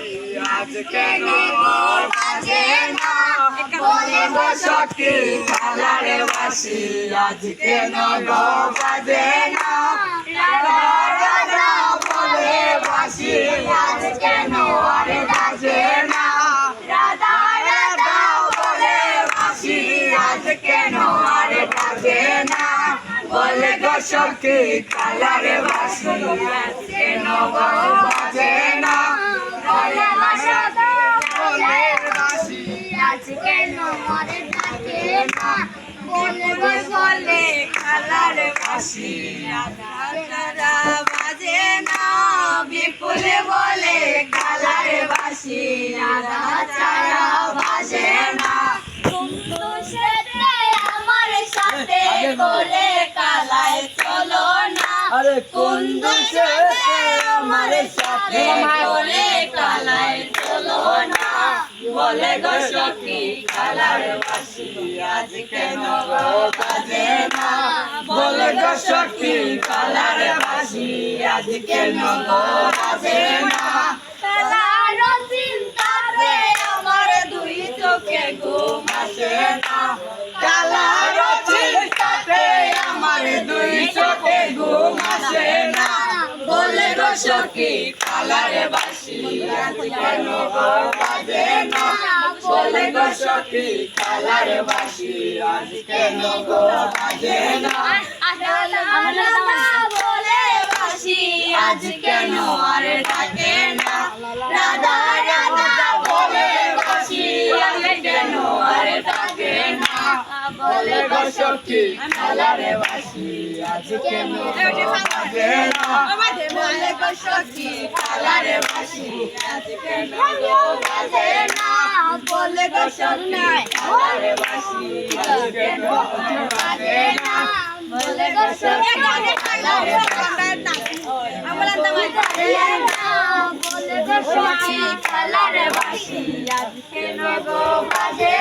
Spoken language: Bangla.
আজকে নগর বাজে না? বলে গো সখী কালারে বাসি। আজকে নগর বাজে না বলে বাসি আজকে নগর বাজে না? রাধা রাধা বলে বাসি। আজকে নগর বাজে না? গো সখী কালারে বাসি। আজকে নগর বাসি রাধা বাজে না বিপুলে বলে খালার বাসি রাধা ছাড়া বাজে না। আমার সাথে করে কালায় চলো না। কুন্দু আমার সাথে করে কালায় চলো না। বলে গো সখী কালার বাসি আজকে নগর বাজে না বলে গো সখী কালার বাসি আজকে নগর বাজে না। কালার চিন্তাতে আমার দুই চোখে ঘুম আসে না। কালার চিন্তাতে আমার দুই চোখে ঘুম আসে না। বলে গো সখী, কালার বাসি, আজকে নগর বাজে না। বলে গো সখী, কালার বাসি, আজকে নগর বাজে না। বলে বাসি আজকে নোয়ার ডাকে না রাধা রাধা বলে বাসি আজকে নোয়ার ডাকে না বলে গো সখী বাসি আজকে নোয়ার বাজে না বলে গো সখী বাসি আজকে নোয়ার বাজে না বলে গো সখী বাসি আজকে নোয়ার বাজে না কালারে বাসি আজকে নগো বাজে